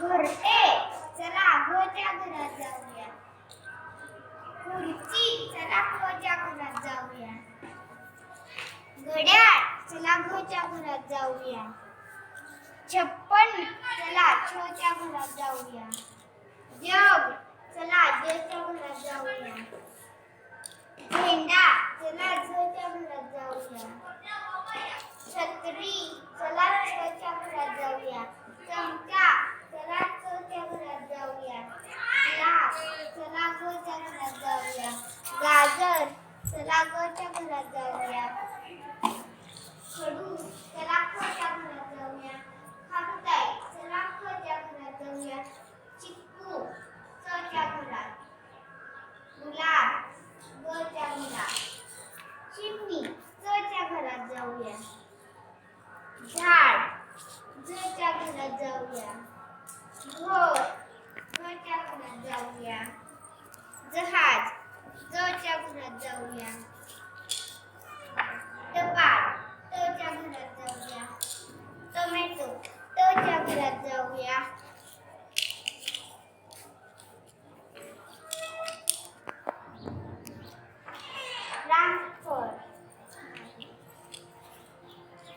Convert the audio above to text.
घरटे चला घोच्या घरात जाऊया. खुर्ची चला खोच्या घरात जाऊया. घड्याळ चला घोच्या घरात जाऊया. छप्पन चला छोच्या घरात जाऊया. जग चला जच्या घरात चला घरात जाऊया. खडू चला खच्या घरात जाऊया. खारुताई चला खच्या घरात जाऊया. चिक्कू चच्या घरात. गुलाब गच्या घरात. चिमणी चच्या घरात जाऊया. झाड जच्या घरात जाऊया. घर